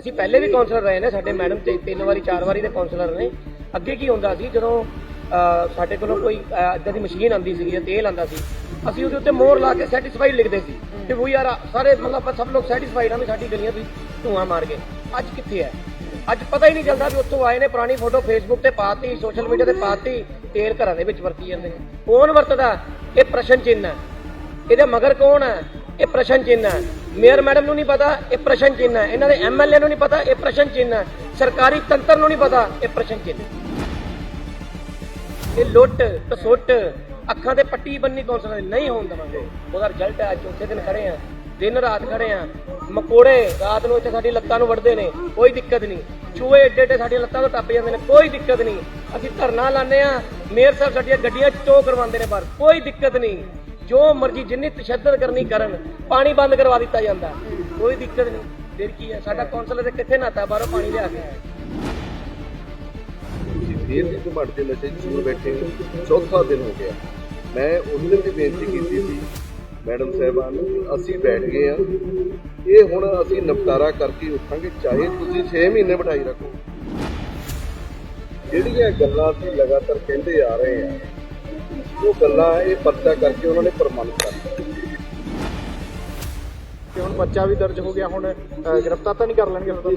ਅਸੀਂ ਪਹਿਲੇ ਵੀ ਕਾਉਂਸਲਰ ਰਹੇ ਨੇ ਸਾਡੇ ਮੈਡਮ ਤੇ ਤਿੰਨ ਵਾਰੀ ਚਾਰ ਵਾਰੀ ਦੇ ਕਾਉਂਸਲਰ ਨੇ। ਅੱਗੇ ਕੀ ਹੁੰਦਾ ਸੀ ਜਦੋਂ ਸਾਡੇ ਕੋਲੋਂ ਕੋਈ ਅਹ, ਦੀ ਮਸ਼ੀਨ ਆਂਦੀ ਸੀ ਜਾਂ ਤੇਲ ਆਂਦਾ ਸੀ ਅਸੀਂ ਉਹਦੇ ਉੱਤੇ ਮੋਹਰ ਲਾ ਕੇ ਸੈਟੀਸਫਾਈਡ ਲਿਖਦੇ ਸੀ ਕਿ ਉਹ ਯਾਰ ਸਾਰੇ ਮਤਲਬ ਆਪਾਂ ਸਭ ਲੋਕ ਸੈਟੀਸਫਾਈਡ ਆ ਵੀ ਸਾਡੀ ਗਲੀਆਂ ਵੀ ਧੂਆਂ ਮਾਰ ਗਏ। ਅੱਜ ਕਿੱਥੇ ਹੈ? ਅੱਜ ਪਤਾ ਹੀ ਨਹੀਂ ਚੱਲਦਾ ਵੀ ਉੱਥੋਂ ਆਏ ਨੇ ਪੁਰਾਣੀ ਫੋਟੋ ਫੇਸਬੁੱਕ ਤੇ ਪਾਤੀ ਸੋਸ਼ਲ ਮੀਡੀਆ ਤੇ ਪਾਤੀ ਤੇਲ ਘਰਾਂ ਦੇ ਵਿੱਚ ਵਰਤੀ ਜਾਂਦੇ ਨੇ। ਕੌਣ ਵਰਤਦਾ? ਇਹ ਪ੍ਰਸ਼ਨ ਚਿੰਨ੍ਹ ਹੈ। ਇਹਦੇ ਮਗਰ ਕੌਣ ਹੈ? ਇਹ ਪ੍ਰਸ਼ਨ ਚਿੰਨ੍ਹ ਹੈ। ਮੇਅਰ ਮੈਡਮ ਨੂੰ ਨਹੀਂ ਪਤਾ ਇਹ ਪ੍ਰਸ਼ਨ ਚਿੰਨ੍ਹ ਹੈ। ਇਹਨਾਂ ਦੇ ਐਮਐਲਏ ਨੂੰ ਨਹੀਂ ਪਤਾ ਇਹ ਪ੍ਰਸ਼ਨ ਚਿੰਨ੍ਹ ਹੈ। ਸਰਕਾਰੀ ਤੰਤਰ ਨੂੰ ਨਹੀਂ ਪਤਾ ਇਹ ਪ੍ਰਸ਼ਨ ਚਿੰਨ੍ਹ ਇਹ ਲੁੱਟ ਟਸੁੱਟ ਅੱਖਾਂ ਤੇ ਪੱਟੀ ਬੰਨੀ ਕੌਂਸਲਰ ਦੀ ਨਹੀਂ ਹੋਣ ਦੇਵਾਂਗੇ। ਉਹਦਾ ਰਿਜ਼ਲਟ ਹੈ, ਅੱਜ ਚੌਥੇ ਦਿਨ ਖੜੇ ਆ ਦਿਨ ਰਾਤ ਖੜੇ ਆ ਮਕੋੜੇ ਰਾਤ ਨੂੰ ਇੱਥੇ ਸਾਡੀ ਲੱਤਾਂ ਨੂੰ ਵੱਢਦੇ ਨੇ, ਕੋਈ ਦਿੱਕਤ ਨਹੀਂ। ਚੂਹੇ ਏਡੇ ਏਡੇ ਸਾਡੀਆਂ ਲੱਤਾਂ ਤੋਂ ਟੱਪ ਜਾਂਦੇ ਨੇ, ਕੋਈ ਦਿੱਕਤ ਨਹੀਂ। ਅਸੀਂ ਧਰਨਾ ਲਾਉਂਦੇ ਆ ਮੇਅਰ ਸਾਹਿਬ ਸਾਡੀਆਂ ਗੱਡੀਆਂ ਚੋ ਕਰਵਾਉਂਦੇ ਨੇ ਪਰ ਕੋਈ ਦਿੱਕਤ ਨਹੀਂ। ਜੋ ਮਰਜ਼ੀ ਜਿੰਨੀ ਤਸ਼ੱਦਦ ਕਰਨੀ ਕਰਨ, ਪਾਣੀ ਬੰਦ ਕਰਵਾ ਦਿੱਤਾ ਜਾਂਦਾ। ਕੋਈ ਦਿੱਕਤ ਨਹੀਂ। ਫਿਰ ਕੀ ਹੈ? ਸਾਡਾ ਕੌਂਸਲਰ ਤੇ ਕਿੱਥੇ ਨਾਤਾ? ਬਾਹਰੋਂ ਪਾਣੀ ਲਿਆ ਕੇ। ਫੇਰ ਵੀ ਘੁਮੰਡ ਦੇ ਨਸ਼ੇ ਚੂਰ ਬੈਠੇ ਚੌਥਾ ਦਿਨ ਹੋ ਗਿਆ। ਮੈਂ ਉਸ ਦਿਨ ਵੀ ਬੇਨਤੀ ਕੀਤੀ ਸੀ। ਮੈਡਮ ਸਾਹਿਬਾਨ ਨੂੰ ਅਸੀਂ ਬੈਠ ਗਏ ਆ ਇਹ ਹੁਣ ਅਸੀਂ ਨਿਪਟਾਰਾ ਕਰਕੇ ਉੱਠਾਂਗੇ। ਚਾਹੇ ਤੁਸੀਂ 6 ਮਹੀਨੇ ਬਿਠਾਈ ਰੱਖੋ। ਜਿਹੜੀਆਂ ਗੱਲਾਂ ਅਸੀਂ ਲਗਾਤਾਰ ਕਹਿੰਦੇ ਆ ਰਹੇ ਆ ਉਹ ਗੱਲਾਂ ਇਹ ਪਰਚਾ ਕਰਕੇ ਉਹਨਾਂ ਨੇ ਪ੍ਰਮਾਣਿਤ ਕਰ ਦਿੱਤਾ ਕਿ ਹੁਣ ਬੱਚਾ ਵੀ ਦਰਜ ਹੋ ਗਿਆ ਹੁਣ ਗ੍ਰਿਫਤਾਰ ਤਾਂ ਨਹੀਂ ਕਰ ਲੈਣਗੇ ਫਿਰ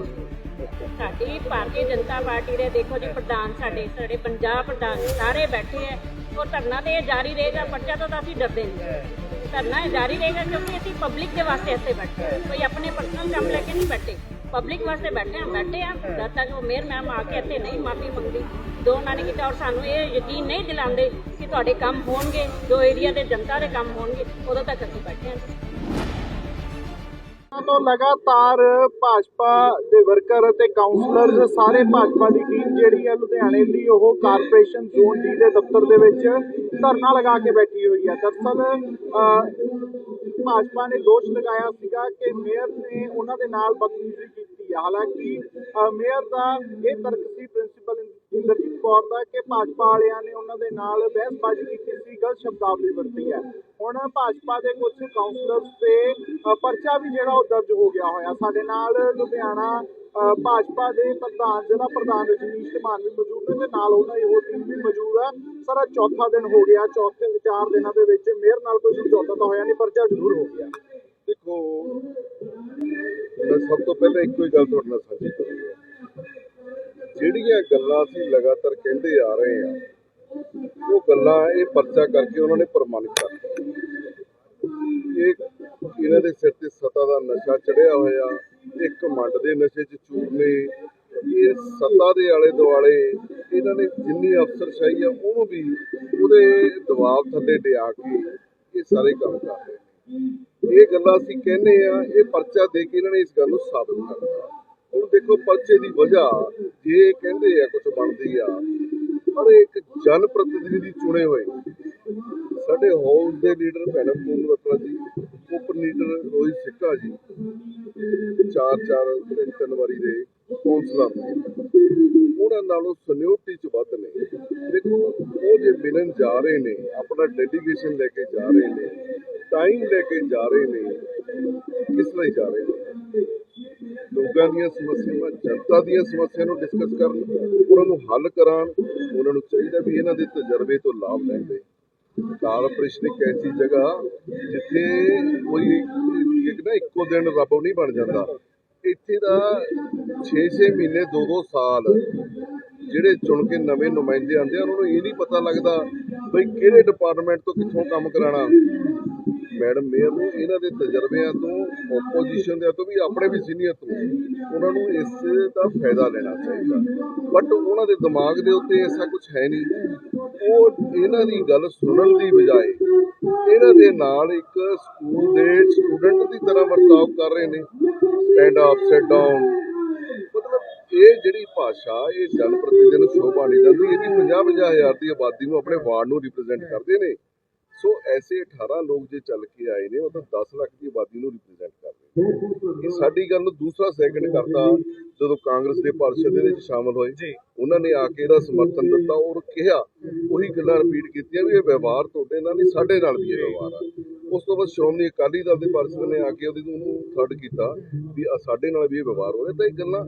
ਸਾਡੀ ਭਾਰਤੀ ਜਨਤਾ ਪਾਰਟੀ ਦੇ ਦੇਖੋ ਜੀ ਪ੍ਰਧਾਨ ਸਾਡੇ ਸਾਡੇ ਪੰਜਾਬ ਪ੍ਰਧਾਨ ਸਾਰੇ ਬੈਠੇ ਹੈ ਔਰ ਧਰਨਾ ਤੇ ਇਹ ਜਾਰੀ ਰਹੇਗਾ ਪਰਚਾ ਤੋਂ ਤਾਂ ਅਸੀਂ ਡਰਦੇ ਨਹੀਂ ਧਰਨਾ ਇਹ ਜਾਰੀ ਰਹੇਗਾ ਕਿਉਂਕਿ ਅਸੀਂ ਪਬਲਿਕ ਦੇ ਵਾਸਤੇ ਇੱਥੇ ਬੈਠੇ ਹਾਂ। ਕੋਈ ਆਪਣੇ ਪਰਸਨਲ ਕੰਮ ਲੈ ਕੇ ਨਹੀਂ ਬੈਠੇ। ਪਬਲਿਕ ਵਾਸਤੇ ਬੈਠੇ ਆ ਬੈਠੇ ਆ ਜਦ ਤੱਕ ਉਹ ਮੇਅਰ ਮੈਮ ਆ ਕੇ ਇੱਥੇ ਨਹੀਂ ਮਾਫੀ ਮੰਗਦੀ ਜੋ ਉਹਨਾਂ ਨੇ ਕੀਤਾ ਔਰ ਸਾਨੂੰ ਇਹ ਯਕੀਨ ਨਹੀਂ ਦਿਲਾਉਂਦੇ ਤੁਹਾਡੇ ਕੰਮ ਹੋਣਗੇ, ਜੋ ਏਰੀਆ ਦੇ ਜਨਤਾ ਦੇ ਕੰਮ ਹੋਣਗੇ, ਉਦੋਂ ਤੱਕ ਅਸੀਂ ਬੈਠੇ ਹਾਂ। ਤੋਂ ਲਗਾਤਾਰ ਭਾਜਪਾ ਦੇ ਵਰਕਰ ਅਤੇ ਕਾਉਂਸਲਰਸ ਸਾਰੇ ਭਾਜਪਾ ਦੀ ਟੀਮ ਜਿਹੜੀ ਹੈ ਲੁਧਿਆਣੇ ਦੀ, ਉਹ ਕਾਰਪੋਰੇਸ਼ਨ ਜ਼ੋਨ ਡੀ ਦੇ ਦਫ਼ਤਰ ਦੇ ਵਿੱਚ ਧਰਨਾ ਲਗਾ ਕੇ ਬੈਠੀ ਹੋਈ ਹੈ। ਦਰਅਸਲ ਭਾਜਪਾ ਨੇ ਦੋਸ਼ ਲਗਾਇਆ ਸੀਗਾ ਕਿ ਮੇਅਰ ਨੇ ਉਹਨਾਂ ਦੇ ਨਾਲ ਬਦਤਮੀਜ਼ੀ ਕੀਤੀ ਹੈ ਹਾਲਾਂਕਿ ਮੇਅਰ ਦਾ ਇਹ ਤਰਕ ਸੀ ਪ੍ਰਿੰਸੀਪਲ ਇੰਦਰਜੀਤ ਕੌਰ ਦਾ ਕਿ ਭਾਜਪਾ ਵਾਲਿਆਂ ਨੇ ਉਹਨਾਂ ਦੇ ਨਾਲ ਬਹਿਸਬਾਜ਼ੀ ਕੀਤੀ ਸੀ, ਗਲਤ ਸ਼ਬਦਾਵਲੀ ਵਰਤੀ ਹੈ। ਹੁਣ ਭਾਜਪਾ ਦੇ ਕੁਝ ਕਾਉਂਸਲਰਸ ਤੇ ਪਰਚਾ ਵੀ ਜਿਹੜਾ ਉਹ ਦਰਜ ਹੋ ਗਿਆ ਹੋਇਆ। ਸਾਡੇ ਨਾਲ ਲੁਧਿਆਣਾ ਭਾਜਪਾ ਦੇ ਪ੍ਰਧਾਨ, ਜ਼ਿਲ੍ਹਾ ਪ੍ਰਧਾਨ ਰਜਨੀਸ਼ ਧਮਾਨ ਵੀ ਮੌਜੂਦ ਨੇ ਤੇ ਨਾਲ ਉਹਨਾਂ ਦੀ ਹੋਰ ਟੀਮ ਵੀ ਮੌਜੂਦ ਹੈ ਸਰ ਚੌਥਾ ਦਿਨ ਹੋ ਗਿਆ, ਚੌਥੇ, ਚਾਰ ਦਿਨਾਂ ਦੇ ਵਿੱਚ ਮੇਅਰ ਨਾਲ ਕੋਈ ਸਮਝੌਤਾ ਤਾਂ ਹੋਇਆ ਨਹੀਂ, ਪਰਚਾ ਜ਼ਰੂਰ ਹੋ ਗਿਆ। ਦੇਖੋ, ਮੈਂ ਸਭ ਤੋਂ ਪਹਿਲਾਂ ਇੱਕੋ ਹੀ ਗੱਲ ਤੁਹਾਡੇ ਨਾਲ ਸਾਂਝੀ ਕਰੂੰਗਾ। ਜਿਹੜੀਆਂ ਗੱਲਾਂ ਅਸੀਂ ਲਗਾਤਾਰ ਕਹਿੰਦੇ ਆ ਰਹੇ ਆ ਉਹ ਗੱਲਾਂ ਇਹ ਪਰਚਾ ਕਰਕੇ ਉਹਨਾਂ ਨੇ ਪ੍ਰਮਾਣਿਤ ਕਰ ਇਹ ਇਹਨਾਂ ਦੇ ਸਿਰ ਤੇ ਸਤਾ ਦਾ ਨਸ਼ਾ ਚੜਿਆ ਹੋਇਆ, ਇੱਕ ਮੰਡ ਦੇ ਨਸ਼ੇ 'ਚ ਚੂਰ ਇਹ ਸੱਤਾ ਦੇ ਆਲੇ ਦੁਆਲੇ ਇਹਨਾਂ ਨੇ ਜਿੰਨੀ ਅਫਸਰਸ਼ਾਹੀ ਆ, ਉਹਨੂੰ ਵੀ ਉਹਦੇ ਦਬਾਅ ਥੱਲੇ ਡਿਆ ਕੇ ਇਹ ਸਾਰੇ ਕੰਮ ਕਰ ਰਹੇ ਨੇ। ਇਹ ਗੱਲਾਂ ਅਸੀਂ ਕਹਿੰਦੇ ਆ ਇਹ ਪਰਚਾ ਦੇ ਕੇ ਇਹਨਾਂ ਨੇ ਇਸ ਗੱਲ ਨੂੰ ਸਾਬਤ ਕਰਤਾ ਹੁਣ ਦੇਖੋ, ਪਰਚੇ ਦੀ ਵਜ੍ਹਾ ਜੇ ਕਹਿੰਦੇ ਆ ਕੁਝ ਬਣਦੀ ਆ, ਪਰ ਇੱਕ ਜਨ ਪ੍ਰਤੀਨਿਧੀ ਚੁਣੇ ਹੋਏ। ਸਾਡੇ ਹਾਊਸ ਦੇ ਲੀਡਰ ਭੈਣਮ ਪੂਰਨ ਰਤਨਾ ਜੀ, ਉਪ ਲੀਡਰ ਰੋਹਿਤ ਸਿੱਕਾ ਜੀ, ਚਾਰ ਚਾਰ ਤਿੰਨ ਤਿੰਨ ਵਾਰੀ ਦੇ ਕੌਂਸਲਰ ਨੇ। ਉਹਨਾਂ ਨਾਲੋਂ ਸੀਨੀਅਰਟੀ ਚ ਵੱਧ ਨੇ। ਦੇਖੋ, ਉਹ ਜੇ ਮਿਲਣ ਜਾ ਰਹੇ ਨੇ, ਆਪਣਾ ਡੈਡੀਕੇਸ਼ਨ ਲੈ ਕੇ ਜਾ ਰਹੇ ਨੇ ਟਾਈਮ ਲੈ ਕੇ ਜਾ ਰਹੇ ਨੇ, ਕਿਸ ਲਈ ਜਾ ਰਹੇ ਨੇ? ਲੋਕਾਂ ਦੀਆਂ ਸਮੱਸਿਆਵਾਂ, ਜਨਤਾ ਦੀਆਂ ਸਮੱਸਿਆ ਨੂੰ ਡਿਸਕਸ ਕਰਨ, ਉਹਨਾਂ ਨੂੰ ਹੱਲ ਕਰਾਉਣ, ਉਹਨਾਂ ਨੂੰ ਚਾਹੀਦਾ ਵੀ ਇਹਨਾਂ ਦੇ ਤਜਰਬੇ ਤੋਂ ਲਾਭ ਲੈਂਦੇ ਕਾਰਪੋਰੇਸ਼ਨ ਇੱਕ ਐਸੀ ਜਗ੍ਹਾ ਜਿੱਥੇ ਕੋਈ ਇੱਕ ਨਾ ਇੱਕੋ ਦਿਨ ਰੱਬ ਨਹੀਂ ਬਣ ਜਾਂਦਾ। ਇੱਥੇ ਦਾ 6-6 ਮਹੀਨੇ 2-2 ਸਾਲ ਜਿਹੜੇ ਚੁਣ ਕੇ ਨਵੇਂ ਨੁਮਾਇੰਦੇ ਆਉਂਦੇ ਆ, ਉਹਨਾਂ ਨੂੰ ਇਹ ਨਹੀਂ ਪਤਾ ਲੱਗਦਾ ਬਈ ਕਿਹੜੇ ਡਿਪਾਰਟਮੈਂਟ ਤੋਂ ਕਿੱਥੋਂ ਕੰਮ ਕਰਾਉਣਾ। ਮੈਡਮ ਮੇਅਰ ਨੂੰ, ਇਹਨਾਂ ਦੇ ਤਜਰਬਿਆਂ ਤੋਂ ਆਪੋਜੀਸ਼ਨ ਦੇ ਤੋਂ ਵੀ, ਆਪਣੇ ਵੀ ਸੀਨੀਅਰ ਤੋਂ, ਉਹਨਾਂ ਨੂੰ ਇਸ ਦਾ ਫਾਇਦਾ ਲੈਣਾ ਚਾਹੀਦਾ। ਬਟ ਉਹਨਾਂ ਦੇ ਦਿਮਾਗ ਦੇ ਉੱਤੇ ਐਸਾ ਕੁਝ ਹੈ ਨਹੀਂ। ਉਹ ਇਹਨਾਂ ਦੀ ਗੱਲ ਸੁਣਨ ਦੀ ਬਜਾਏ, ਇਹਨਾਂ ਦੇ ਨਾਲ ਇੱਕ ਸਕੂਲ ਦੇ ਸਟੂਡੈਂਟ ਦੀ ਤਰ੍ਹਾਂ ਵਰਤਾਓ ਕਰ ਰਹੇ ਨੇ। ਸਟੈਂਡ ਅਪ ਸੈਟ ਡਾਊਨ ਇਹ ਜਿਹੜੀ ਭਾਸ਼ਾ, ਇਹ ਜਨ ਪ੍ਰਤੀਨਿਧੀ ਨੂੰ ਸ਼ੋਭਾ ਨਹੀਂ ਦਿੰਦੀ ਇਹ 50 50 ਹਜ਼ਾਰ ਦੀ ਆਬਾਦੀ ਨੂੰ ਆਪਣੇ ਵਾਰਡ ਨੂੰ ਰਿਪਰੈਜ਼ੈਂਟ ਕਰਦੇ ਨੇ। ਸੋ ਐਸੇ 18 ਲੋਕ ਜੇ ਚੱਲ ਕੇ ਆਏ ਨੇ ਮਤਲਬ 10 ਲੱਖ ਦੀ ਆਬਾਦੀ ਨੂੰ ਰਿਪਰੈਜ਼ੈਂਟ ਕਰਦੇ ਨੇ। ਇਹ ਸਾਡੀ ਗੱਲ ਨੂੰ ਦੂਸਰਾ ਸੈਕਿੰਡ ਕਰਤਾ ਜਦੋਂ ਕਾਂਗਰਸ ਦੇ ਪਾਰਸ਼ਦ ਇਹਦੇ ਵਿੱਚ ਸ਼ਾਮਲ ਹੋਏ। ਉਹਨਾਂ ਨੇ ਆ ਕੇ ਇਹਦਾ ਸਮਰਥਨ ਦਿੱਤਾ ਔਰ ਕਿਹਾ ਉਹੀ ਗੱਲਾਂ ਰਿਪੀਟ ਕੀਤੀਆਂ ਵੀ ਇਹ ਵਿਵਹਾਰ ਤੁਹਾਡੇ ਨਾਲ ਨਹੀਂ ਸਾਡੇ ਨਾਲ ਵੀ ਇਹ ਵਿਵਹਾਰ ਆ। ਉਸ ਤੋਂ ਬਾਅਦ ਸ਼੍ਰੋਮਣੀ ਅਕਾਲੀ ਦਲ ਦੇ ਪਾਰਸ਼ਦ ਨੇ ਆ ਕੇ ਉਹਦੀ ਉਹਨੂੰ ਥਰਡ ਕੀਤਾ ਵੀ ਸਾਡੇ ਨਾਲ ਵੀ ਇਹ ਵਿਵਹਾਰ ਹੋ ਰਿਹਾ। ਤਾਂ ਇਹ ਗੱਲਾਂ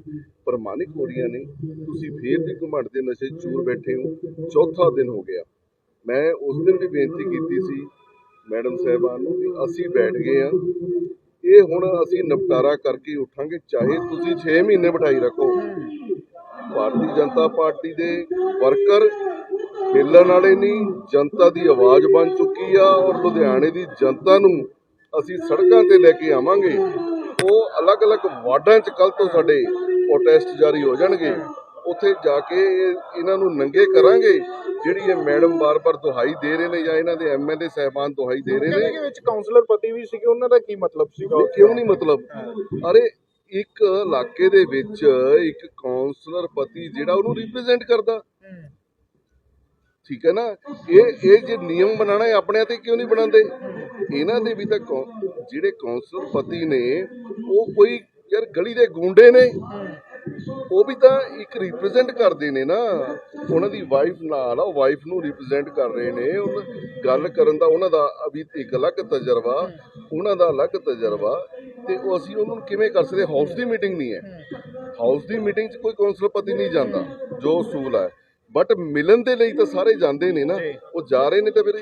ਪ੍ਰਮਾਣਿਕ ਹੋ ਰਹੀਆਂ ਨੇ। ਤੁਸੀਂ ਫੇਰ ਵੀ ਘੁਮੰਡ ਦੇ ਨਸ਼ੇ ਚੂਰ ਬੈਠੇ ਹੋ। ਚੌਥਾ ਦਿਨ ਹੋ ਗਿਆ। ਮੈਂ ਉਸ ਦਿਨ ਵੀ ਬੇਨਤੀ ਕੀਤੀ ਸੀ ਮੈਡਮ ਸਾਹਿਬਾਨ ਨੂੰ ਵੀ ਅਸੀਂ ਬੈਠ ਗਏ ਆ ਇਹ ਹੁਣ ਅਸੀਂ ਨਿਪਟਾਰਾ ਕਰਕੇ ਹੀ ਉੱਠਾਂਗੇ, ਚਾਹੇ ਤੁਸੀਂ 6 ਮਹੀਨੇ ਬਿਠਾਈ ਰੱਖੋ। ਭਾਰਤੀ ਜਨਤਾ ਪਾਰਟੀ ਦੇ ਵਰਕਰ ਹਿੱਲਣ ਵਾਲੇ ਨਹੀਂ ਜਨਤਾ ਦੀ ਆਵਾਜ਼ ਬਣ ਚੁੱਕੀ ਆ ਔਰ ਲੁਧਿਆਣੇ ਦੀ ਜਨਤਾ ਨੂੰ ਅਸੀਂ ਸੜਕਾਂ ਤੇ ਲੈ ਕੇ ਆਵਾਂਗੇ। ਉਹ ਅਲੱਗ-ਅਲੱਗ ਵਾਰਡਾਂ 'ਚ ਕੱਲ ਤੋਂ ਸਾਡੇ ਪ੍ਰੋਟੈਸਟ ਜਾਰੀ ਹੋ ਜਾਣਗੇ। ਉੱਥੇ ਜਾ ਕੇ ਇਹ- ਇਹਨਾਂ ਨੂੰ ਨੰਗੇ ਕਰਾਂਗੇ ਜਿਹੜੀ ਇਹ ਮੈਡਮ ਬਾਰ-ਬਾਰ ਦੁਹਾਈ ਦੇ ਰਹੇ ਨੇ ਜਾਂ ਇਹਨਾਂ ਦੇ ਐਮਐਲਏ ਸਹਿਬਾਨ ਦੁਹਾਈ ਦੇ ਰਹੇ ਨੇ। ਕਿ ਵਿੱਚ ਕਾਉਂਸਲਰ ਪਤੀ ਵੀ ਸੀਗੇ ਉਹਨਾਂ ਦਾ ਕੀ ਮਤਲਬ ਸੀਗਾ ਕਿਉਂ ਨਹੀਂ ਮਤਲਬ? ਅਰੇ ਇੱਕ ਇਲਾਕੇ ਦੇ ਵਿੱਚ ਇੱਕ ਕਾਉਂਸਲਰ ਪਤੀ ਜਿਹੜਾ ਉਹਨੂੰ ਰਿਪਰੈਜ਼ੈਂਟ ਕਰਦਾ। ਠੀਕ ਹੈ ਨਾ? ਇਹ ਇਹ ਜੇ ਨਿਯਮ ਬਣਾਣਾ ਹੈ ਆਪਣੇ ਤੇ ਕਿਉਂ ਨਹੀਂ ਬਣਾਉਂਦੇ? ਇਹਨਾਂ ਦੇ ਵੀ ਤਾਂ ਜਿਹੜੇ ਕਾਉਂਸਲਰ ਪਤੀ ਨੇ ਉਹ ਕੋਈ ਯਾਰ ਗਲੀ ਦੇ ਗੁੰਡੇ ਨੇ। ਉਹ ਵੀ ਤਾਂ ਇੱਕ ਰਿਪਰੈਜ਼ੈਂਟ ਕਰਦੇ ਨੇ ਨਾ। ਉਹਨਾਂ ਦੀ ਵਾਈਫ ਨਾਲ ਉਹ ਵਾਈਫ ਨੂੰ ਰਿਪਰੈਜ਼ੈਂਟ ਕਰ ਰਹੇ ਨੇ। ਉਹ ਗੱਲ ਕਰਨ ਦਾ ਉਹਨਾਂ ਦਾ ਅਭੀ ਇੱਕ ਅਲੱਗ ਤਜਰਬਾ, ਉਹਨਾਂ ਦਾ ਅਲੱਗ ਤਜਰਬਾ। ਤੇ ਉਹ ਅਸੀਂ ਉਹਨਾਂ ਨੂੰ ਕਿਵੇਂ ਕਰ ਸਕਦੇ? ਹਾਊਸ ਦੀ ਮੀਟਿੰਗ ਨਹੀਂ ਹੈ। ਹਾਊਸ ਦੀ ਮੀਟਿੰਗ 'ਚ ਕੋਈ ਕੌਂਸਲਰ ਪਤੀ ਨਹੀਂ ਜਾਂਦਾ, ਜੋ ਅਸੂਲ ਹੈ। ਬਟ ਮਿਲਣ ਦੇ ਲਈ ਤਾਂ ਸਾਰੇ ਜਾਂਦੇ ਨੇ ਨਾ। ਉਹ ਜਾ ਰਹੇ ਨੇ ਤਾਂ ਫਿਰ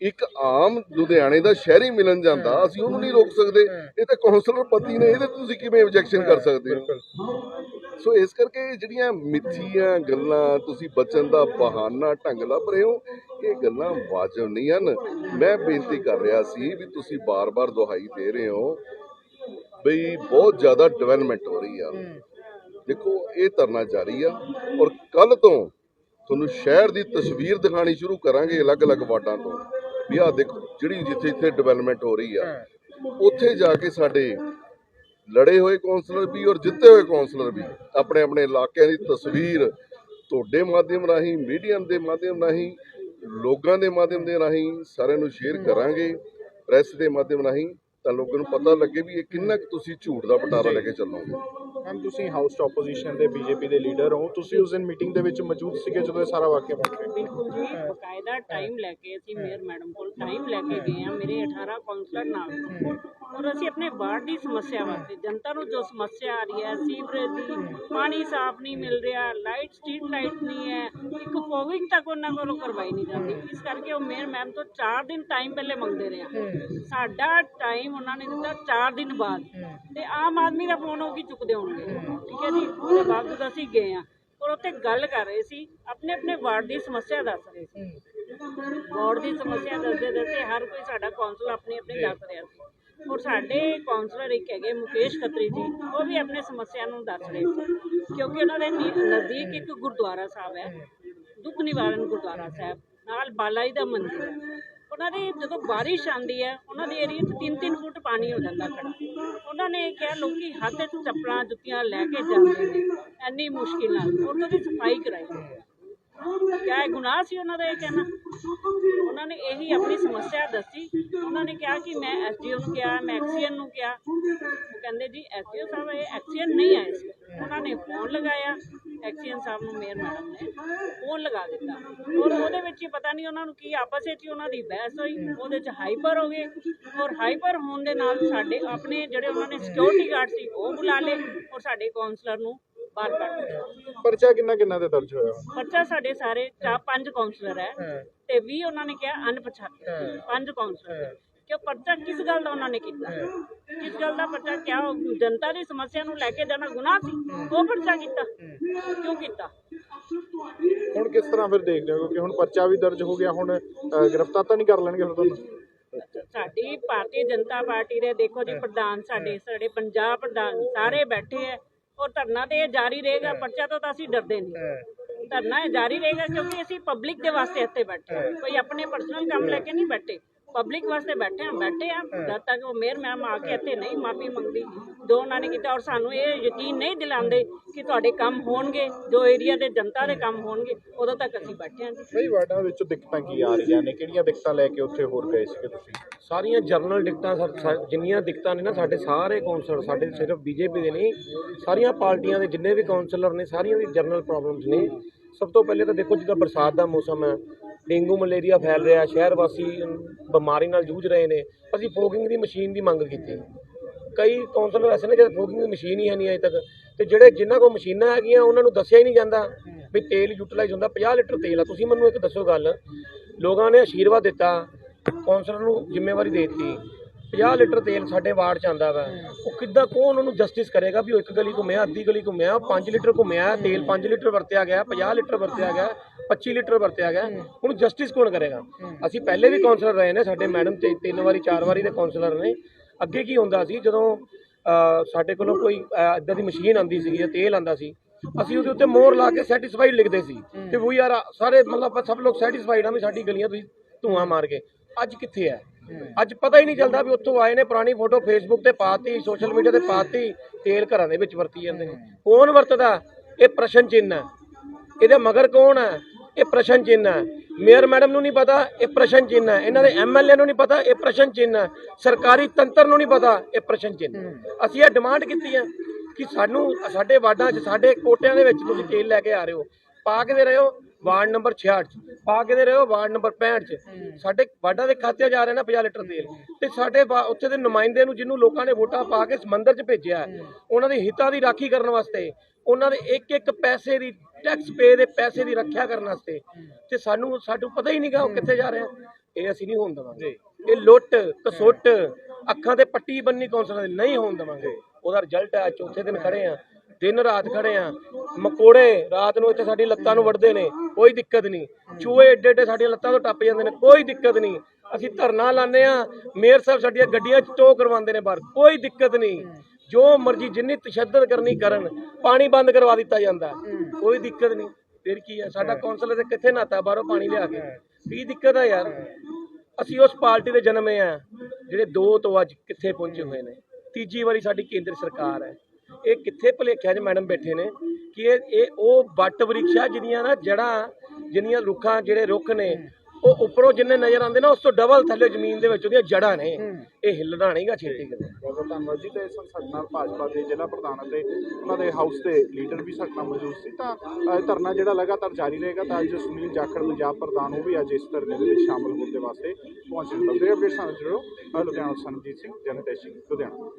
ਇੱਕ ਆਮ ਲੁਧਿਆਣੇ ਦਾ ਸ਼ਹਿਰੀ ਮਿਲਣ ਜਾਂਦਾ। ਅਸੀਂ ਉਹਨੂੰ ਨਹੀਂ ਰੋਕ ਸਕਦੇ। ਇਹ ਤਾਂ ਕੌਂਸਲਰ ਪਤੀ ਨੇ ਇਹਦੇ ਤੁਸੀਂ ਕਿਵੇਂ ਆਬਜੈਕਸ਼ਨ ਕਰ ਸਕਦੇ ਹੋ? ਸੋ ਇਸ ਕਰਕੇ ਜਿਹੜੀਆਂ ਮਿੱਠੀਆਂ ਗੱਲਾਂ ਤੁਸੀਂ ਬਚਣ ਦਾ ਬਹਾਨਾ ਢੰਗ ਲੱਭ ਰਹੇ ਹੋ ਇਹ ਗੱਲਾਂ ਵਾਜਬ ਨਹੀਂ ਹਨ। ਮੈਂ ਬੇਨਤੀ ਕਰ ਰਿਹਾ ਸੀ ਵੀ ਤੁਸੀਂ ਬਾਰ-ਬਾਰ ਦੁਹਾਈ ਦੇ ਰਹੇ ਹੋ ਬਈ ਬਹੁਤ ਜ਼ਿਆਦਾ ਡਿਵੈਲਪਮੈਂਟ ਹੋ ਰਹੀ ਆ। ਦੇਖੋ ਇਹ ਧਰਨਾ ਜਾਰੀ ਆ ਔਰ ਕੱਲ ਤੋਂ ਤੁਹਾਨੂੰ ਸ਼ਹਿਰ ਦੀ ਤਸਵੀਰ ਦਿਖਾਣੀ ਸ਼ੁਰੂ ਕਰਾਂਗੇ ਅਲੱਗ-ਅਲੱਗ ਵਾਰਡਾਂ ਤੋਂ। ਵੀ ਆਹ ਦੇਖੋ, ਜਿਹੜੀ ਜਿੱਥੇ ਜਿੱਥੇ ਡਿਵੈਲਪਮੈਂਟ ਹੋ ਰਹੀ ਆ, ਉੱਥੇ ਜਾ ਕੇ ਸਾਡੇ ਲੜੇ ਹੋਏ ਕੌਂਸਲਰ ਵੀ ਔਰ ਜਿੱਤੇ ਹੋਏ ਕੌਂਸਲਰ ਵੀ ਆਪਣੇ ਆਪਣੇ ਇਲਾਕਿਆਂ ਦੀ ਤਸਵੀਰ ਤੁਹਾਡੇ ਮਾਧਿਅਮ ਰਾਹੀਂ, ਮੀਡੀਆ ਦੇ ਮਾਧਿਅਮ ਰਾਹੀਂ, ਲੋਕਾਂ ਦੇ ਮਾਧਿਅਮ ਦੇ ਰਾਹੀਂ ਸਾਰਿਆਂ ਨੂੰ ਸ਼ੇਅਰ ਕਰਾਂਗੇ ਪ੍ਰੈਸ ਦੇ ਮਾਧਿਅਮ ਰਾਹੀਂ। ਤਾਂ ਲੋਕਾਂ ਨੂੰ ਪਤਾ ਲੱਗੇ ਵੀ ਇਹ ਕਿੰਨਾ ਕੁ ਤੁਸੀਂ ਝੂਠ ਦਾ ਪਟਾਰਾ ਲੈ ਕੇ ਚੱਲੋਗੇ। ਮੈਮ ਤੁਸੀਂ ਹਾਊਸ ਚ ਆਪੋਜੀਸ਼ਨ ਦੇ ਬੀਜੇਪੀ ਦੇ ਲੀਡਰ ਹੋ। ਤੁਸੀਂ ਉਸ ਦਿਨ ਮੀਟਿੰਗ ਦੇ ਵਿੱਚ ਮੌਜੂਦ ਸੀਗੇ ਜਦੋਂ ਇਹ ਸਾਰਾ ਵਾਕਿਆ ਵਾਪਰਿਆ ਬਿਲਕੁਲ ਜੀ ਬਕਾਇਦਾ ਟਾਈਮ ਲੈ ਕੇ ਅਸੀਂ ਮੇਅਰ ਮੈਡਮ ਕੋਲ ਟਾਈਮ ਲੈ ਕੇ ਗਏ ਆ ਮੇਰੇ 18 ਕਾਉਂਸਲਰ ਨਾਲ। ਔਰ ਅਸੀਂ ਆਪਣੇ ਵਾਰਡ ਦੀ ਸਮੱਸਿਆ ਵਾਸਤੇ ਜਨਤਾ ਨੂੰ ਜੋ ਸਮੱਸਿਆ ਆ ਰਹੀ ਹੈ ਸੀਵਰੇਜ ਦੀ ਪਾਣੀ ਸਾਫ਼ ਨਹੀਂ ਮਿਲ ਰਿਹਾ ਲਾਈਟ ਸਟਰੀਟ ਲਾਈਟ ਨਹੀਂ ਹੈ ਇੱਕ ਫੋਗਿੰਗ ਤੱਕ ਉਹਨਾਂ ਕੋਲੋਂ ਕਰਵਾਈ ਨਹੀਂ ਜਾਂਦੀ। ਇਸ ਕਰਕੇ ਉਹ ਮੇਅਰ ਮੈਮ ਤੋਂ 4 ਦਿਨ ਟਾਈਮ ਪਹਿਲੇ ਮੰਗਦੇ ਰਹੇ ਸਾਡਾ ਟਾਈਮ ਉਹਨਾਂ ਨੇ ਦਿੱਤਾ 4 ਦਿਨ ਬਾਅਦ। ਤੇ ਆਮ ਆਦਮੀ ਦਾ ਫੋਨ ਉਹ ਕੀ ਚੁੱਕਦੇ ਹੋਣਗੇ। ਠੀਕ ਹੈ ਜੀ? ਉਹਦੇ ਬਾਵਜੂਦ ਅਸੀਂ ਗਏ ਆ ਔਰ ਉੱਥੇ ਗੱਲ ਕਰ ਰਹੇ ਸੀ ਆਪਣੇ ਆਪਣੇ ਵਾਰਡ ਦੀ ਸਮੱਸਿਆ ਦੱਸ ਰਹੇ ਸੀ। ਵਾਰਡ ਦੀ ਸਮੱਸਿਆ ਦੱਸਦੇ ਦੱਸਦੇ ਹਰ ਕੋਈ ਸਾਡਾ ਕੌਂਸਲ ਆਪਣੀ ਆਪਣੀ ਦੱਸ ਰਿਹਾ ਸੀ। ਔਰ ਸਾਡੇ ਕੌਂਸਲਰ ਇੱਕ ਹੈਗੇ ਮੁਕੇਸ਼ ਖੱਤਰੀ ਜੀ ਉਹ ਵੀ ਆਪਣੇ ਸਮੱਸਿਆ ਨੂੰ ਦੱਸ ਰਹੇ ਸੀ। ਕਿਉਂਕਿ ਉਹਨਾਂ ਦੇ ਨਜ਼ਦੀਕ ਇੱਕ ਗੁਰਦੁਆਰਾ ਸਾਹਿਬ ਹੈ। ਦੁੱਖ ਨਿਵਾਰਨ ਗੁਰਦੁਆਰਾ ਸਾਹਿਬ ਨਾਲ ਬਾਲਾ ਜੀ ਦਾ ਮੰਦਿਰ ਉਹਨਾਂ ਦੀ ਜਦੋਂ ਬਾਰਿਸ਼ ਆਉਂਦੀ ਹੈ, ਉਹਨਾਂ ਦੇ ਏਰੀਆ 'ਚ 3-3 ਫੁੱਟ ਪਾਣੀ ਹੋ ਜਾਂਦਾ ਖੜਾ। ਉਹਨਾਂ ਨੇ ਕਿਹਾ, ਲੋਕੀ ਹੱਥ 'ਚ ਚੱਪਲਾਂ, ਜੁੱਤੀਆਂ ਲੈ ਕੇ ਜਾਂਦੇ ਨੇ। ਇੰਨੀ ਮੁਸ਼ਕਿਲ ਨਾਲ। ਉਹਨਾਂ ਦੀ ਸਫ਼ਾਈ ਕਰਾਈ ਕਿਆ ਇਹ ਗੁਨਾਹ ਸੀ ਉਹਨਾਂ ਦਾ ਇਹ ਕਹਿਣਾ? ਉਹਨਾਂ ਨੇ ਇਹੀ ਆਪਣੀ ਸਮੱਸਿਆ ਦੱਸੀ। ਉਹਨਾਂ ਨੇ ਕਿਹਾ ਕਿ ਮੈਂ ਐਸਡੀਓ ਨੂੰ ਕਿਹਾ, ਮੈਂ ਐਕਸੀਅਨ ਨੂੰ ਕਿਹਾ। ਉਹ ਕਹਿੰਦੇ ਜੀ, ਐਸਡੀਓ ਸਾਹਿਬ, ਇਹ ਐਕਸੀਅਨ ਨਹੀਂ ਆਏ ਸੀ। ਉਹਨਾਂ ਨੇ ਫੋਨ ਲਗਾਇਆ। ਐਕਸੀਐਨ ਸਾਹਿਬ ਨੂੰ ਮੇਅਰ ਮੈਡਮ ਨੇ ਫੋਨ ਲਗਾ ਦਿੱਤਾ। ਔਰ ਉਹਦੇ ਵਿੱਚ ਹੀ ਪਤਾ ਨਹੀਂ ਉਹਨਾਂ ਨੂੰ ਕੀ ਆਪਸ ਵਿੱਚ ਹੀ ਉਹਨਾਂ ਦੀ ਬਹਿਸ ਹੋਈ ਉਹਦੇ ਚ ਹਾਈਪਰ ਹੋ ਗਏ। ਔਰ ਹਾਈਪਰ ਹੋਣ ਦੇ ਨਾਲ ਸਾਡੇ ਆਪਣੇ ਜਿਹੜੇ ਉਹਨਾਂ ਨੇ ਸਿਕਿਉਰਿਟੀ ਗਾਰਡ ਸੀ ਉਹ ਬੁਲਾ ਲਏ ਔਰ ਸਾਡੇ ਕਾਉਂਸਲਰ ਨੂੰ ਬਾਹਰ ਕੱਢ ਦਿੱਤਾ। ਪਰਚਾ ਕਿੰਨਾ ਕਿੰਨਾ ਤੇ ਦਰਜ ਹੋਇਆ? ਪਰਚਾ ਸਾਡੇ ਸਾਰੇ ਚਾਰ ਪੰਜ ਕਾਉਂਸਲਰ ਹੈ ਤੇ 20 ਉਹਨਾਂ ਨੇ ਕਿਹਾ ਅਣਪਛਾਤੇ। ਪੰਜ ਕਾਉਂਸਲਰ। ਕਿ ਪਰਚਾ ਕਿਸ ਗੱਲ ਦਾ ਉਹਨਾਂ ਨੇ ਕੀਤਾ? ਕਿਸ ਗੱਲ ਦਾ ਪਰਚਾ? ਕਿਆ ਉਹ ਜਨਤਾ ਦੀ ਸਮੱਸਿਆ ਨੂੰ ਲੈ ਕੇ ਜਾਣਾ ਗੁਨਾਹ ਸੀ? ਉਹ ਪਰਚਾ ਕੀਤਾ? ਕਿਉਂ ਕੀਤਾ? ਹੁਣ ਕਿਸ ਤਰ੍ਹਾਂ ਫਿਰ ਦੇਖ ਰਹੇ ਹੋ? ਕਿਉਂਕਿ ਹੁਣ ਪਰਚਾ ਵੀ ਦਰਜ ਹੋ ਗਿਆ ਹੁਣ ਅ, ਗ੍ਰਿਫਤਾਰ ਤਾਂ ਨਹੀਂ ਕਰ ਲੈਣਗੇ ਫਿਰ ਤੁਹਾਨੂੰ? ਸਾਡੀ ਭਾਰਤੀ ਜਨਤਾ ਪਾਰਟੀ ਦੇ ਦੇਖੋ ਜੀ ਪ੍ਰਧਾਨ ਸਾਡੇ ਸਾਡੇ ਪੰਜਾਬ ਪ੍ਰਧਾਨ ਸਾਰੇ ਬੈਠੇ ਹੈ ਔਰ ਧਰਨਾ ਤੇ ਇਹ ਜਾਰੀ ਰਹੇਗਾ ਪਰਚਾ ਤੋਂ ਤਾਂ ਅਸੀਂ ਡਰਦੇ ਨਹੀਂ। ਧਰਨਾ ਇਹ ਜਾਰੀ ਰਹੇਗਾ ਕਿਉਂਕਿ ਅਸੀਂ ਪਬਲਿਕ ਦੇ ਵਾਸਤੇ ਇੱਥੇ ਬੈਠੇ ਹਾਂ। ਕੋਈ ਆਪਣੇ ਪਰਸਨਲ ਕੰਮ ਲੈ ਕੇ ਨਹੀਂ ਬੈਠੇ। ਪਬਲਿਕ ਵਾਸਤੇ ਬੈਠੇ ਹਾਂ ਬੈਠੇ ਹਾਂ। ਜਦ ਤੱਕ ਉਹ ਮੇਅਰ ਮੈਮ ਆ ਕੇ ਇੱਥੇ ਨਹੀਂ ਮਾਫੀ ਮੰਗਦੀ ਜੋ ਉਹਨਾਂ ਨੇ ਕੀਤਾ ਔਰ ਸਾਨੂੰ ਇਹ ਯਕੀਨ ਨਹੀਂ ਦਿਲਾਉਂਦੇ ਕਿ ਤੁਹਾਡੇ ਕੰਮ ਹੋਣਗੇ ਜੋ ਏਰੀਆ ਦੇ ਜਨਤਾ ਦੇ ਕੰਮ ਹੋਣਗੇ ਉਦੋਂ ਤੱਕ ਅਸੀਂ ਬੈਠੇ ਜੀ ਕਈ ਵਾਰਡਾਂ ਵਿੱਚ ਦਿੱਕਤਾਂ ਕੀ ਆ ਰਹੀਆਂ ਨੇ? ਕਿਹੜੀਆਂ ਦਿੱਕਤਾਂ ਲੈ ਕੇ ਉੱਥੇ ਹੋਰ ਗਏ ਸੀਗੇ ਤੁਸੀਂ? ਸਾਰੀਆਂ ਜਰਨਲ ਦਿੱਕਤਾਂ ਜਿੰਨੀਆਂ ਦਿੱਕਤਾਂ ਨੇ ਨਾ ਸਾਡੇ ਸਾਰੇ ਕੌਂਸਲਰ ਸਾਡੇ ਸਿਰਫ ਬੀਜੇਪੀ ਦੇ ਨਹੀਂ ਸਾਰੀਆਂ ਪਾਰਟੀਆਂ ਦੇ ਜਿੰਨੇ ਵੀ ਕੌਂਸਲਰ ਨੇ ਸਾਰੀਆਂ ਦੀ ਜਰਨਲ ਪ੍ਰੋਬਲਮਸ ਨੇ। ਸਭ ਤੋਂ ਪਹਿਲੇ ਤਾਂ ਦੇਖੋ ਜਿੱਦਾਂ ਬਰਸਾਤ ਦਾ ਮੌਸਮ ਹੈ ਡੇਂਗੂ ਮਲੇਰੀਆ ਫੈਲ ਰਿਹਾ, ਸ਼ਹਿਰ ਵਾਸੀ ਬਿਮਾਰੀ ਨਾਲ ਜੂਝ ਰਹੇ ਨੇ। ਅਸੀਂ ਫੋਗਿੰਗ ਦੀ ਮਸ਼ੀਨ ਦੀ ਮੰਗ ਕੀਤੀ। ਕਈ ਕਾਉਂਸਲਰ ਐਸੇ ਨੇ ਜਿਹੜੇ ਫੋਗਿੰਗ ਦੀ ਮਸ਼ੀਨ ਹੀ ਹੈ ਨਹੀਂ ਅਜੇ ਤੱਕ। ਤੇ ਜਿਹੜੇ ਜਿਨ੍ਹਾਂ ਕੋਲ ਮਸ਼ੀਨਾਂ ਹੈਗੀਆਂ, ਉਹਨਾਂ ਨੂੰ ਦੱਸਿਆ ਹੀ ਨਹੀਂ ਜਾਂਦਾ ਵੀ ਤੇਲ ਯੂਟਿਲਾਈਜ਼ ਹੁੰਦਾ। 50 ਲੀਟਰ ਤੇਲ ਆ। ਤੁਸੀਂ ਮੈਨੂੰ ਇੱਕ ਦੱਸੋ ਗੱਲ। ਲੋਕਾਂ ਨੇ ਆਸ਼ੀਰਵਾਦ ਦਿੱਤਾ ਕਾਉਂਸਲਰ ਨੂੰ ਜ਼ਿੰਮੇਵਾਰੀ ਦੇ ਦਿੱਤੀ। 50 ਲੀਟਰ ਤੇਲ ਸਾਡੇ ਵਾਰਡ ਚ ਆਂਦਾ ਵਾ। ਉਹ ਕਿੱਦਾਂ ਕੌਣ ਉਹਨੂੰ ਜਸਟਿਸ ਕਰੇਗਾ ਵੀ ਉਹ ਇੱਕ ਗਲੀ ਘੁੰਮਿਆ ਅੱਧੀ ਗਲੀ ਘੁੰਮਿਆ 5 ਲੀਟਰ ਘੁੰਮਿਆ ਤੇਲ 5 ਲੀਟਰ ਵਰਤਿਆ ਗਿਆ 50 ਲੀਟਰ ਵਰਤਿਆ ਗਿਆ 25 ਲੀਟਰ ਵਰਤਿਆ ਗਿਆ। ਉਹਨੂੰ ਜਸਟਿਸ ਕੌਣ ਕਰੇਗਾ? ਅਸੀਂ ਪਹਿਲੇ ਵੀ ਕਾਉਂਸਲਰ ਰਹੇ ਨੇ ਸਾਡੇ ਮੈਡਮ ਤੇ ਤਿੰਨ ਵਾਰੀ ਚਾਰ ਵਾਰੀ ਦੇ ਕਾਉਂਸਲਰ ਨੇ। ਅੱਗੇ ਕੀ ਹੁੰਦਾ ਸੀ ਜਦੋਂ ਸਾਡੇ ਕੋਲੋਂ ਕੋਈ ਏਦਾਂ ਦੀ ਮਸ਼ੀਨ ਆਂਦੀ ਸੀਗੀ ਜਾਂ ਤੇਲ ਆਂਦਾ ਸੀ ਅਸੀਂ ਉਹਦੇ ਉੱਤੇ ਮੋਹਰ ਲਾ ਕੇ ਸੈਟੀਸਫਾਈਡ ਲਿਖਦੇ ਸੀ ਕਿ ਉਹ ਯਾਰ ਸਾਰੇ ਮਤਲਬ ਸਭ ਲੋਕ ਸੈਟੀਸਫਾਈਡ ਆ ਵੀ ਸਾਡੀ ਗਲੀਆਂ ਤੁਸੀਂ ਧੂਆਂ ਮਾਰ ਕੇ ਅੱਜ ਕਿੱਥੇ ਹੈ? ਅੱਜ ਪਤਾ ਹੀ ਨਹੀਂ ਚੱਲਦਾ ਵੀ ਉੱਥੋਂ ਆਏ ਨੇ ਪੁਰਾਣੀ ਫੋਟੋ ਫੇਸਬੁੱਕ ਤੇ ਪਾਤੀ ਸੋਸ਼ਲ ਮੀਡੀਆ ਤੇ ਪਾਤੀ ਤੇਲ ਘਰਾਂ ਦੇ ਵਿੱਚ ਵਰਤੀ ਜਾਂਦੇ ਨੇ। ਕੌਣ ਵਰਤਦਾ? ਇਹ ਪ੍ਰਸ਼ਨ ਚਿੰਨ੍ਹ ਹੈ। ਇਹਦੇ ਮਗਰ ਕੌਣ ਹੈ? ਇਹ ਪ੍ਰਸ਼ਨ ਚਿੰਨ੍ਹ ਹੈ। ਮੇਅਰ ਮੈਡਮ ਨੂੰ ਨਹੀਂ ਪਤਾ ਇਹ ਪ੍ਰਸ਼ਨ ਚਿੰਨ੍ਹ ਹੈ। ਇਹਨਾਂ ਦੇ ਐਮਐਲਏ ਨੂੰ ਨਹੀਂ ਪਤਾ ਇਹ ਪ੍ਰਸ਼ਨ ਚਿੰਨ੍ਹ ਹੈ। ਸਰਕਾਰੀ ਤੰਤਰ ਨੂੰ ਨਹੀਂ ਪਤਾ ਇਹ ਪ੍ਰਸ਼ਨ ਚਿੰਨ੍ਹ ਹੈ। ਅਸੀਂ ਇਹ ਡਿਮਾਂਡ ਕੀਤੀ ਹੈ ਕਿ ਸਾਨੂੰ ਸਾਡੇ ਵਾਰਡਾਂ 'ਚ ਸਾਡੇ ਕੋਟਿਆਂ ਦੇ ਵਿੱਚ ਤੁਸੀਂ ਤੇਲ ਲੈ ਕੇ ਆ ਰਹੇ ਹੋ। ਪਾ ਕੇ ਦੇ ਰਹੇ ਹੋ ਵਾਰਡ ਨੰਬਰ 66 'ਚ। ਪਾ ਕੇ ਦੇ ਰਹੇ ਹੋ ਵਾਰਡ ਨੰਬਰ 65 'ਚ। ਸਾਡੇ ਵਾਰਡਾਂ ਦੇ ਖਾਤੇ ਜਾ ਰਹੇ ਨਾ 50 ਲੀਟਰ ਤੇਲ। ਤੇ ਸਾਡੇ ਉੱਥੇ ਦੇ ਨੁਮਾਇੰਦੇ ਨੂੰ ਜਿਹਨੂੰ ਲੋਕਾਂ ਨੇ ਵੋਟਾਂ ਪਾ ਕੇ ਸਮੁੰਦਰ 'ਚ ਭੇਜਿਆ ਉਹਨਾਂ ਦੇ ਹਿੱਤਾਂ ਦੀ ਰਾਖੀ ਕਰਨ ਵਾਸਤੇ ਉਹਨਾਂ ਦੇ ਇੱਕ ਇੱਕ ਪੈਸੇ ਦੀ ਟੈਕਸ ਪੇ ਦੇ ਪੈਸੇ ਦੀ ਰੱਖਿਆ ਕਰਨ ਵਾਸਤੇ। ਤੇ ਸਾਨੂੰ ਸਾਨੂੰ ਪਤਾ ਹੀ ਨਹੀਂਗਾ ਉਹ ਕਿੱਥੇ ਜਾ ਰਿਹਾ। ਇਹ ਅਸੀਂ ਨਹੀਂ ਹੋਣ ਦੇਵਾਂਗੇ। ਇਹ ਲੁੱਟ ਕਸੁੱਟ ਅੱਖਾਂ ਤੇ ਪੱਟੀ ਬੰਨੀ ਕੌਂਸਲਰ ਦੀ ਨਹੀਂ ਹੋਣ ਦੇਵਾਂਗੇ। ਉਹਦਾ ਰਿਜ਼ਲਟ ਹੈ ਚੌਥੇ ਦਿਨ ਖੜੇ ਆ। ਦਿਨ ਰਾਤ ਖੜੇ ਆ। ਮਕੋੜੇ ਰਾਤ ਨੂੰ ਇੱਥੇ ਸਾਡੀ ਲੱਤਾਂ ਨੂੰ ਵੱਢਦੇ ਨੇ, ਕੋਈ ਦਿੱਕਤ ਨਹੀਂ। ਚੂਹੇ ਏਡੇ ਏਡੇ ਸਾਡੀਆਂ ਲੱਤਾਂ ਤੋਂ ਟੱਪ ਜਾਂਦੇ ਨੇ, ਕੋਈ ਦਿੱਕਤ ਨਹੀਂ। ਅਸੀਂ ਧਰਨਾ ਲਾਉਂਦੇ ਆ, ਮੇਅਰ ਸਾਹਿਬ ਸਾਡੀਆਂ ਗੱਡੀਆਂ 'ਚ ਟੋ ਕਰਵਾਉਂਦੇ ਨੇ ਬਾਹਰ, ਕੋਈ ਦਿੱਕਤ ਨਹੀਂ। ਜੋ ਮਰਜ਼ੀ ਜਿੰਨੀ ਤਸ਼ੱਦਦ ਕਰਨੀ ਕਰਨ, ਪਾਣੀ ਬੰਦ ਕਰਵਾ ਦਿੱਤਾ ਜਾਂਦਾ। ਕੋਈ ਦਿੱਕਤ ਨਹੀਂ। ਫਿਰ ਕੀ ਹੈ ਸਾਡਾ ਕੌਂਸਲਰ ਤੇ ਕਿੱਥੇ ਨਾਤਾ, ਬਾਹਰੋਂ ਪਾਣੀ ਲਿਆ ਕੇ। ਕੀ ਦਿੱਕਤ ਹੈ ਯਾਰ? ਅਸੀਂ ਉਸ ਪਾਰਟੀ ਦੇ ਜਨਮੇ ਆ, ਜਿਹੜੇ ਦੋ ਤੋਂ ਅੱਜ ਕਿੱਥੇ ਪਹੁੰਚੇ ਹੋਏ ਨੇ। ਤੀਜੀ ਵਾਰੀ ਸਾਡੀ ਕੇਂਦਰ ਸਰਕਾਰ ਹੈ। ਇਹ ਕਿੱਥੇ ਭੁਲੇਖਿਆ 'ਚ ਮੈਡਮ ਬੈਠੇ ਨੇ ਕਿ ਇਹ ਇਹ ਉਹ ਵੱਟ ਵ੍ਰਿਕਸ਼ਾ ਜਿਹਦੀਆਂ ਨਾ ਜੜਾਂ ਜਿੰਨੀਆਂ ਰੁੱਖਾਂ ਜਿਹੜੇ ਰੁੱਖ ਨੇ ਉਹ ਉੱਪਰੋਂ ਜਿੰਨੇ ਨਜ਼ਰ ਆਉਂਦੇ ਨਾ ਉਸ ਤੋਂ ਡਬਲ ਥੱਲੇ ਜ਼ਮੀਨ ਦੇ ਵਿੱਚ ਉਹਦੀਆਂ ਜੜਾਂ ਨੇ। ਇਹ ਹਿੱਲਣਾ ਨਹੀਂਗਾ ਛੇਤੀ ਕਿਤੇ। ਬਹੁਤ ਬਹੁਤ ਧੰਨਵਾਦ ਜੀ ਤੇ ਇਸ ਸਾਡੇ ਨਾਲ ਭਾਜਪਾ ਦੇ ਜ਼ਿਲ੍ਹਾ ਪ੍ਰਧਾਨ ਅਤੇ ਉਹਨਾਂ ਦੇ ਹਾਊਸ ਦੇ ਲੀਡਰ ਵੀ ਸਾਡੇ ਨਾਲ ਮੌਜੂਦ ਸੀ। ਤਾਂ ਅ, ਧਰਨਾ ਜਿਹੜਾ ਲਗਾਤਾਰ ਜਾਰੀ ਰਹੇਗਾ ਤਾਂ ਅੱਜ ਸੁਨੀਲ ਜਾਖੜ ਪੰਜਾਬ ਪ੍ਰਧਾਨ ਉਹ ਵੀ ਅੱਜ ਇਸ ਧਰਨੇ ਦੇ ਵਿੱਚ ਸ਼ਾਮਲ ਹੋਣ ਦੇ ਵਾਸਤੇ ਪਹੁੰਚੇ ਨੇ। ਬਲਦੇਵ ਅਪਡੇਟ ਸਾਨੂੰ ਜੁੜੋ ਲੁਧਿਆਣਾ ਤੋਂ ਸੰਜੀਤ ਸਿੰਘ ਜਨਤੇਸ਼ੀ ਲੁਧਿਆਣਾ।